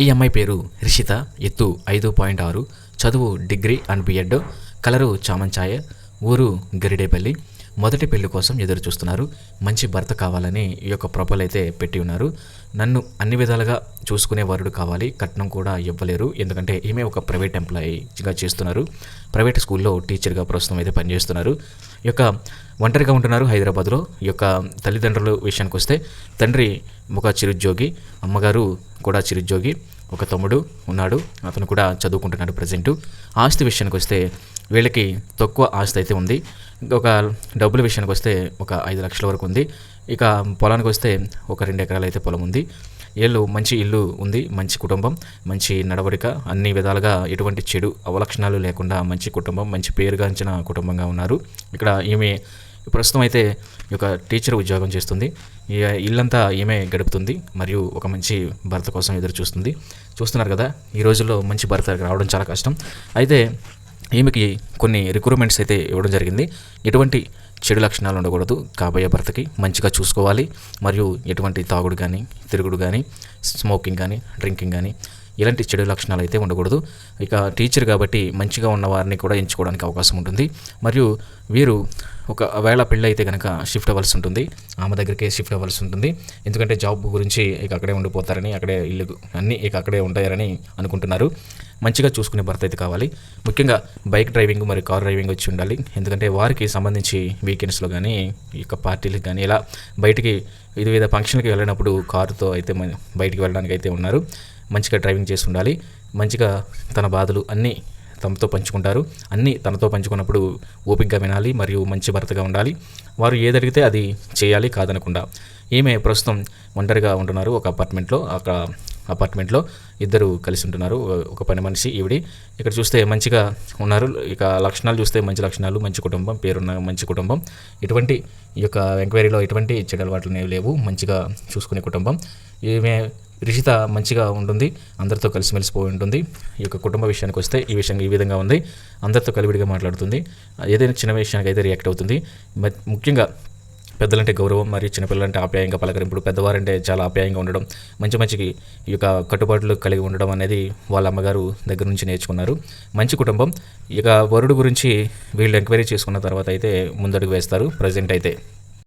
ఈ అమ్మాయి పేరు రిషిత ఎత్తు ఐదు పాయింట్ ఆరు చదువు degree and B Ed colour చామంచాయ ఊరు గరిడేపల్లి. మొదటి పెళ్ళి కోసం ఎదురు చూస్తున్నారు. మంచి భర్త కావాలని ఈ యొక్క ప్రొపల్ అయితే పెట్టి ఉన్నారు. నన్ను అన్ని విధాలుగా చూసుకునే వరుడు కావాలి కట్నం కూడా ఇవ్వలేరు. ఎందుకంటే ఈమె ఒక ప్రైవేట్ ఎంప్లాయీగా చేస్తున్నారు. ప్రైవేట్ స్కూల్లో టీచర్గా ప్రస్తుతం అయితే పనిచేస్తున్నారు. యొక్క ఒంటరిగా ఉంటున్నారు హైదరాబాద్లో. ఈ యొక్క తల్లిదండ్రుల విషయానికి వస్తే తండ్రి ఒక చిరుద్యోగి అమ్మగారు కూడా చిరుద్యోగి ఒక తమ్ముడు ఉన్నాడు అతను కూడా చదువుకుంటున్నాడు ప్రజెంటు. ఆస్తి విషయానికి వస్తే వీళ్ళకి తక్కువ ఆస్తి అయితే ఉంది. ఒక డబ్బుల విషయానికి వస్తే ఒక ఐదు లక్షల వరకు ఉంది. ఇక పొలానికి వస్తే ఒక రెండు ఎకరాలు అయితే పొలం ఉంది. వీళ్ళు మంచి ఇల్లు ఉంది మంచి కుటుంబం మంచి నడవడిక అన్ని విధాలుగా ఎటువంటి చెడు అవలక్షణాలు లేకుండా మంచి కుటుంబం మంచి పేరుగాంచిన కుటుంబంగా ఉన్నారు. ఇక్కడ ఈమె ప్రస్తుతం అయితే ఈ యొక్క టీచర్ ఉద్యోగం చేస్తుంది. ఈ ఇల్లంతా ఈమె గడుపుతుంది మరియు ఒక మంచి భర్త కోసం ఎదురు చూస్తుంది చూస్తున్నారు కదా ఈ రోజుల్లో మంచి భర్త రావడం చాలా కష్టం. అయితే ఈమెకి కొన్ని రిక్రూట్మెంట్స్ అయితే ఇవ్వడం జరిగింది. ఎటువంటి చెడు లక్షణాలు ఉండకూడదు. కాబోయే భర్తకి మంచిగా చూసుకోవాలి. మరియు ఎటువంటి తాగుడు కానీ తిరుగుడు కానీ స్మోకింగ్ కానీ డ్రింకింగ్ కానీ ఇలాంటి చెడు లక్షణాలు అయితే ఉండకూడదు. ఇక టీచర్ కాబట్టి మంచిగా ఉన్న వారిని కూడా ఎంచుకోవడానికి అవకాశం ఉంటుంది. మరియు వీరు ఒకవేళ పెళ్ళి అయితే కనుక షిఫ్ట్ అవ్వాల్సి ఉంటుంది. ఆమె దగ్గరికే షిఫ్ట్ అవ్వాల్సి ఉంటుంది. ఎందుకంటే జాబ్ గురించి ఇక అక్కడే ఉండిపోతారని అక్కడే ఇల్లు అన్నీ ఇక అక్కడే ఉంటారని అనుకుంటున్నారు. మంచిగా చూసుకునే భర్త అయితే కావాలి. ముఖ్యంగా బైక్ డ్రైవింగ్ మరియు కార్ డ్రైవింగ్ వచ్చి ఉండాలి. ఎందుకంటే వారికి సంబంధించి వీకెండ్స్లో కానీ ఈ యొక్క పార్టీలకు కానీ ఇలా బయటికి వివిధ ఫంక్షన్కి వెళ్ళినప్పుడు కారుతో అయితే బయటికి వెళ్ళడానికి అయితే ఉన్నారు. మంచిగా డ్రైవింగ్ చేసి ఉండాలి. మంచిగా తన బాధలు అన్నీ తమతో పంచుకుంటారు. అన్నీ తనతో పంచుకున్నప్పుడు ఓపికగా వినాలి మరియు మంచి భర్తగా ఉండాలి. వారు ఏది అడిగితే అది చేయాలి కాదనకుండా. ఈమె ప్రస్తుతం ఒంటరిగా ఉంటున్నారు. ఒక అపార్ట్మెంట్లో. అక్కడ అపార్ట్మెంట్లో ఇద్దరు కలిసి ఉంటున్నారు. ఒక పని మనిషి ఈవిడి. ఇక్కడ చూస్తే మంచిగా ఉన్నారు. ఇక లక్షణాలు చూస్తే మంచి లక్షణాలు మంచి కుటుంబం పేరున్న మంచి కుటుంబం. ఎటువంటి ఈ యొక్క ఎంక్వైరీలో ఎటువంటి చెడు అనేవి లేవు. మంచిగా చూసుకునే కుటుంబం. ఈమె రిషిత మంచిగా ఉంటుంది. అందరితో కలిసిమెలిసిపోయి ఉంటుంది. ఈ యొక్క కుటుంబ విషయానికి వస్తే ఈ విషయం ఈ విధంగా ఉంది. అందరితో కలివిడిగా మాట్లాడుతుంది. ఏదైనా చిన్న విషయానికి అయితే రియాక్ట్ అవుతుంది. ముఖ్యంగా పెద్దలంటే గౌరవం మరియు చిన్నపిల్లలంటే ఆప్యాయంగా పలకరింపుడు పెద్దవారంటే చాలా ఆప్యాయంగా ఉండడం మంచి మంచికి ఈ యొక్క కట్టుబాట్లు కలిగి ఉండడం అనేది వాళ్ళ అమ్మగారు దగ్గర నుంచి నేర్చుకున్నారు. మంచి కుటుంబం. ఇక వరుడు గురించి వీళ్ళు ఎంక్వైరీ చేసుకున్న తర్వాత అయితే ముందడుగు వేస్తారు ప్రజెంట్ అయితే.